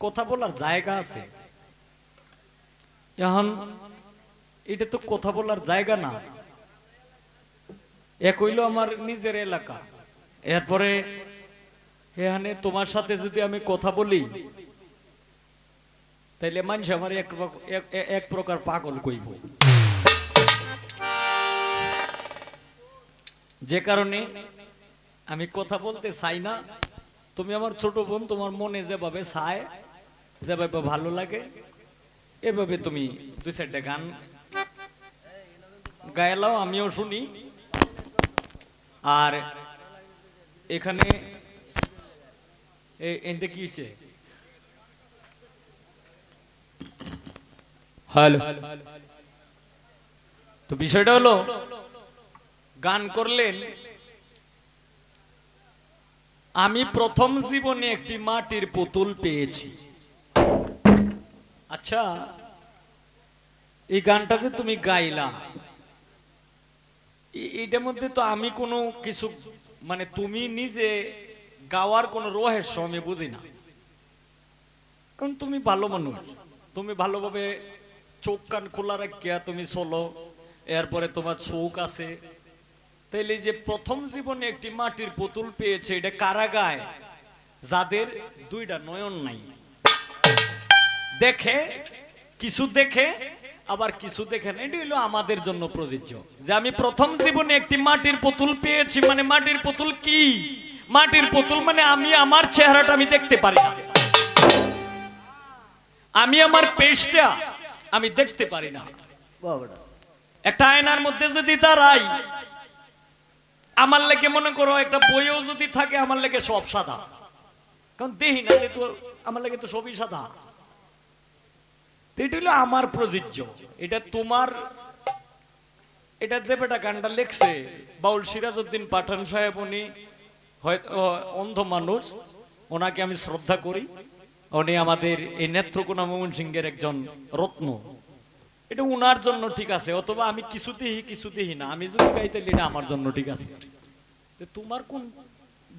কথা বলার জায়গা আছে। এখন এটা তো কথা বলার জায়গা না। এক হইল আমার নিজের এলাকা। এরপরে এখানে তোমার সাথে যদি আমি কথা বলি তাইলে মানুষ আমার এক রক- এক- এক- এক প্রকার পাগল কইব। যে কারণে আমি কথা বলতে চাই না। তুমি আমার ছোট বোন তোমার মনে যেভাবে চায় যেভাবে ভালো লাগে এভাবে তুমি দুই চারটা গান গায়ালাও আমিও শুনি। আর এখানে এতে কি হ্যালো। তো বিষয়টা হলো গান করলেন আমি প্রথম জীবনে একটি মাটির পুতুল পেয়েছি। আচ্ছা এই গানটা যে তুমি গাইলা। এটার মধ্যে তো আমি কোনো কিছু মানে তুমি নিজে গাওয়ার কোনো রহস্য আমি বুঝি না। কারণ তুমি ভালো মানুষ। তুমি ভালোভাবে চোখ কান খোলা রাখিয়া তুমি চলো। এরপরে তোমার চোখ আছে। তাইলে যে প্রথম জীবনে একটি মাটির পুতুল পেয়েছে এটা কারা গায় যাদের দুইটা নয়ন নাই। দেখে কিছু দেখে আবার কিছু দেখে না। এটা হলো আমাদের জন্য প্রযোজ্য। যে আমি প্রথম জীবনে একটি মাটির পুতুল পেয়েছি মানে মাটির পুতুল কি? মাটির পুতুল মানে আমি আমার চেহারাটা আমি দেখতে পারি না। আমি আমার পেশটা আমি দেখতে পারি না। একটা আয়নার মধ্যে যদি দাঁড়াই আমার লেগে মনে করো একটা বইও যদি থাকে, আমার লেগে সব সাদা। কারণ দেহি না তো আমার লেগে তো সবই সাদা। এটা হলো আমার প্রযোজ্য। এটা তোমার, এটা যে বেটা গানটা লেখছে, বাউল সিরাজউদ্দিন পাঠান সাহেব, উনি হয়তো অন্ধ মানুষ, ওনাকে আমি শ্রদ্ধা করি। উনি আমাদের এই নেত্রকোনা মোহন সিংহের একজন রত্ন। এটা উনার জন্য ঠিক আছে, অথবা আমি কিছুতেই কিছুতেই না। আমি যদি গাইতে এটা আমার জন্য ঠিক আছে। তোমার কোন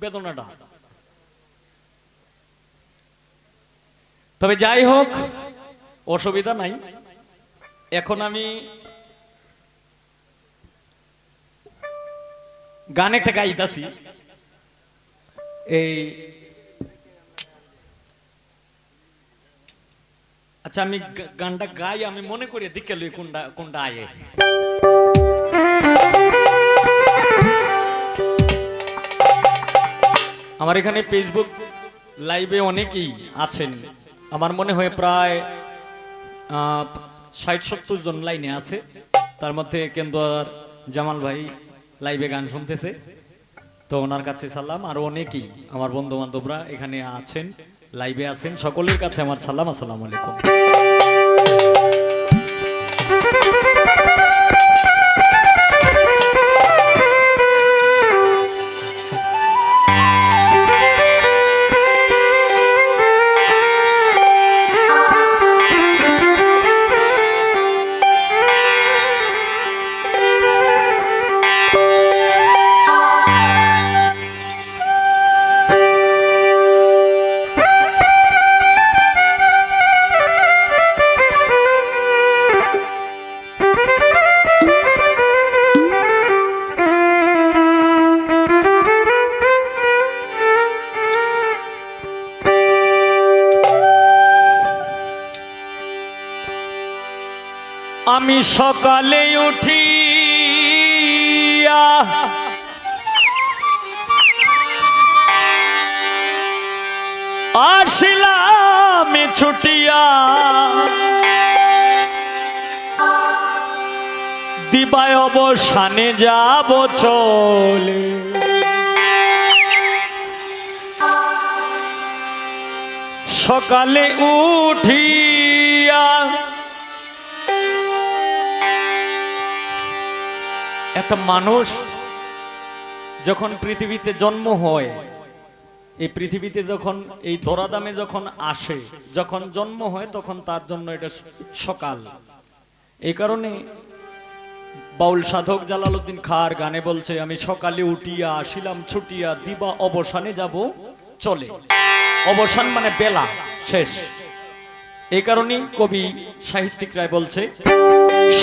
বেদনাটা? তবে যাই হোক, অসুবিধা নাই। এখন আমি গান একটা গাইতাছি। এই আচ্ছা আমি গানটা গাই, আমি মনে করি দিকে লই কোনটা কোনটা আয়ে। আমার এখানে ফেসবুক লাইভে অনেকেই আছেন। আমার মনে হয় প্রায় ষাট সত্তর জন লাইনে আছে। তার মধ্যে কেন্দ্র জামাল ভাই লাইভে গান শুনতেছে। তো ওনার কাছে সালাম। আর অনেকেই আমার বন্ধু বান্ধবরা এখানে আছেন লাইভে আছেন। সকলের কাছে আমার সালাম, আসসালামু আলাইকুম। আমি সকালে উঠি আসিলাম ছুটিয়া। দিবায় অবসানে যাব চলে। সকালে উঠিয়া একটা মানুষ যখন পৃথিবীতে জন্ম হয়, এই পৃথিবীতে যখন, এই ধরাদামে যখন আসে, যখন জন্ম হয়, তখন তার জন্য এটা সকাল। এই কারণে বাউল সাধক জালালউদ্দিন খার গানে বলছে, আমি সকালে উঠিয়া আসিলাম, ছুটিয়া দিবা অবসানে যাব, চলে। অবসান মানে বেলা, শেষ। এই কারণেই কবি সাহিত্যিক রায় বলছে,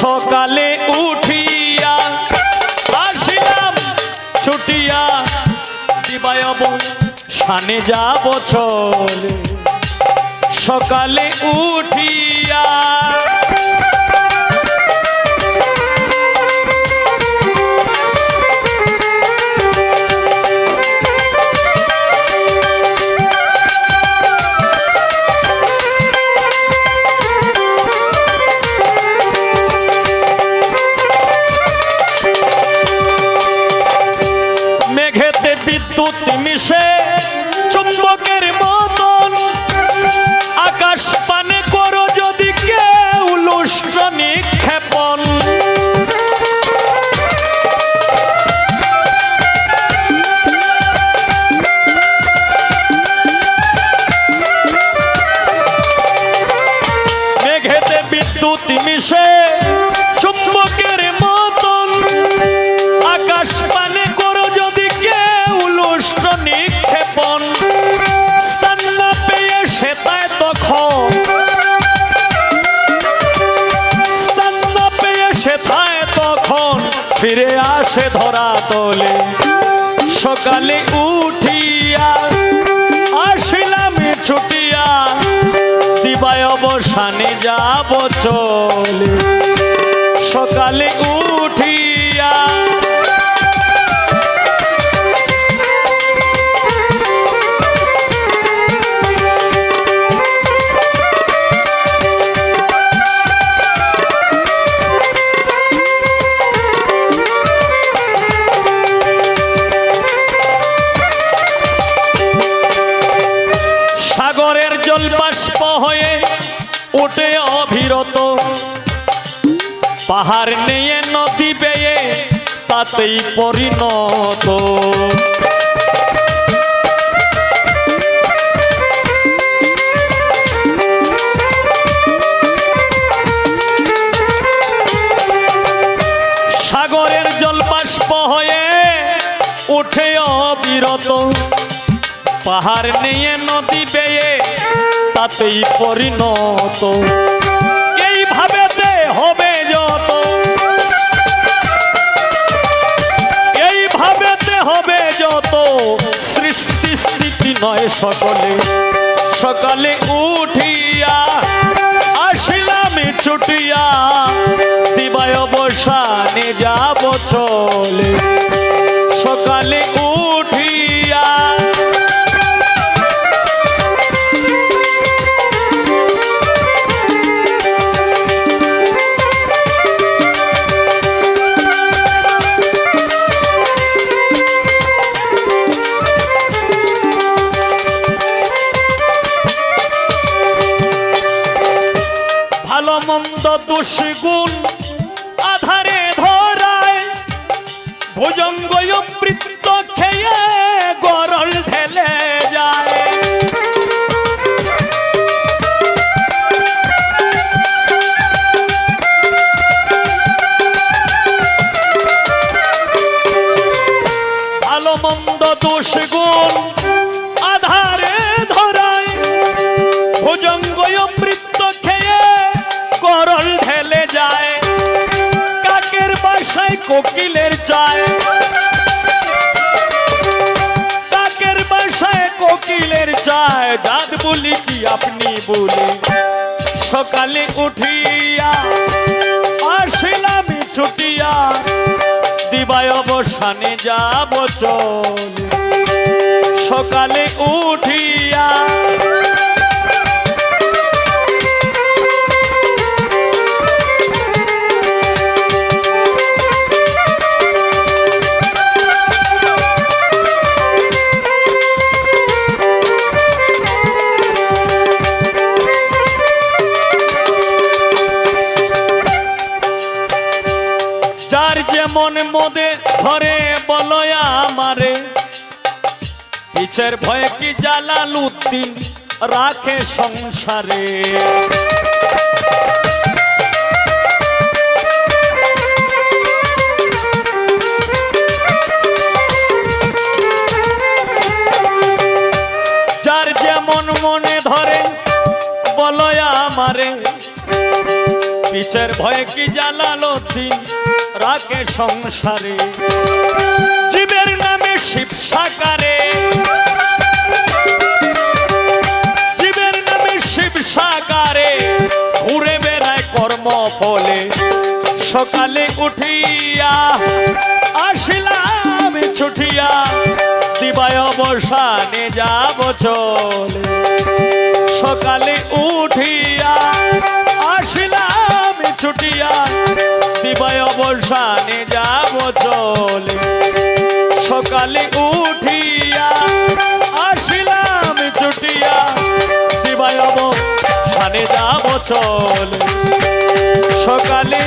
সকালে উঠিয়া ছুটিয়া দিবায়ব সানে যাব চলে সকালে উঠিয়া ফিরে আসে ধরা তোলে। সকালে উঠিয়া আসিলাম ছুটিয়া। দিবায় অবসানে যাব চলে। সকালে সাগরের জল বাষ্প হয়ে ওঠে অবিরত পাহাড় নিয়ে নদী বেয়ে তাতেই পরিণত। সাগরের হয়ে পাহাড় নিয়ে নদী বেয়ে তাতেই পরিণত। এইভাবে তে হবে যত এইভাবে তে হবে যত সৃষ্টি স্থিতি নয় সকলে। সকালে উঠিয়া আসিলাম ছুটিয়া, দিবায় অবসানে যাব চলে। সকালে কোকিলের চায় বলি কি আপনি বলে? সকালে উঠিয়া, আসিলাম ছুটিয়া, দিবায় অবসানে যাব চলে। সকালে উঠিয়া আমারে। পিছের ভয়ে কি জালালুদ্দিন রাখে সংসারে? যার যেমন মনে ধরে বলো আমারে। পিছের ভয়ে কি দিন রাখে সংসারে? জীবের শিব সাকারে জীবের নামে শিব সাকারে ঘুরে বেড়ায় কর্ম ফলে সকালে উঠিয়া আসিলাম ছুটিয়া, দিবায় অবসানে যাব চলে। সকালে উঠিয়া আসিলাম ছুটিয়া, দিবায় অবসানে যাব চলে। সকালে উঠিয়া আসিলাম ছুটিয়া দিবায় অবসানে যাব চলে। সকালে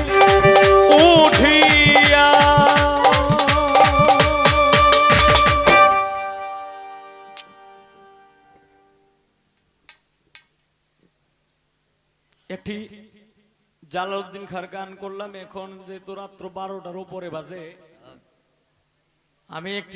একটি জালাউদ্দিন খার গান করলাম, এখন যেহেতু রাত্র বারোটার উপরে বাজে আমি একটি